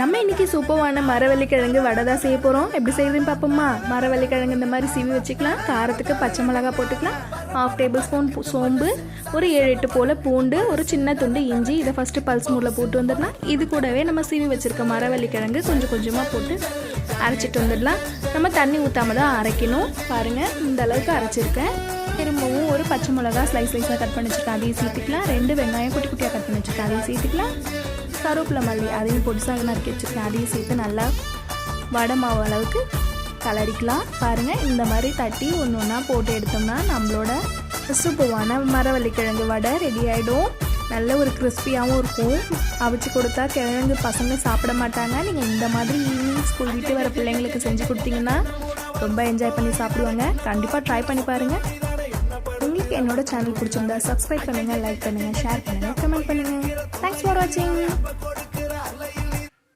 நம்ம இன்னைக்கு சூப்பரான மரவள்ளிக்கிழங்கு வடை தான் செய்ய போகிறோம் எப்படி செய்யுதுன்னு பார்ப்போமா? மரவள்ளிக்கிழங்கு இந்த மாதிரி சீவி வச்சுக்கலாம். காரத்துக்கு பச்சை மிளகா போட்டுக்கலாம். ஹாஃப் டேபிள் ஸ்பூன் சோம்பு ஒரு ஏழு எட்டு போல் பூண்டு ஒரு சின்ன துண்டு இஞ்சி இதை ஃபஸ்ட்டு பல்ஸ் மூடில் போட்டு வந்துடலாம். இது கூடவே நம்ம சீவி வச்சுருக்க மரவள்ளிக்கிழங்கு கொஞ்சம் கொஞ்சமாக போட்டு அரைச்சிட்டு வந்துடலாம். நம்ம தண்ணி ஊற்றாம தான் அரைக்கணும். பாருங்கள் இந்த அளவுக்கு அரைச்சிருக்கேன். திரும்பவும் ஒரு பச்சை மிளகா ஸ்லைஸ் ஸ்லைஸாக கட் பண்ணி வச்சுருக்கேன் அதையும் சேர்த்துக்கலாம். ரெண்டு வெங்காயம் குட்டி குட்டியாக கட் பண்ணி வச்சுருக்கேன் அதையும் சேர்த்துக்கலாம். கருவேப்பிலை மல்லி அதையும் பொடிசாக நறுக்கி வச்சுருக்கேன். அதையும் சேர்த்து நல்லா வடை மாவு அளவுக்கு கலரிக்கலாம் பாருங்கள் இந்த மாதிரி தட்டி ஒன்று ஒன்றா போட்டு எடுத்தோம்னா நம்மளோட சூப்பவான மரவள்ளிக்கிழங்கு வடை ரெடி ஆகிடும் நல்ல ஒரு கிறிஸ்பியாகவும் இருக்கும். அவிச்சு கொடுத்தா கிழங்கு பசங்க சாப்பிட மாட்டாங்க. நீங்கள் இந்த மாதிரி ஈவினிங் ஸ்கூல் விட்டு வர பிள்ளைங்களுக்கு செஞ்சு கொடுத்தீங்கன்னா ரொம்ப என்ஜாய் பண்ணி சாப்பிடுவாங்க. கண்டிப்பாக ட்ரை பண்ணி பாருங்கள் உங்களுக்கு என்னோட சேனல் பிடிச்சிருந்தா சப்ஸ்கிரைப் பண்ணுங்கள் லைக் பண்ணுங்கள் ஷேர் பண்ணுங்கள் கமெண்ட் watching.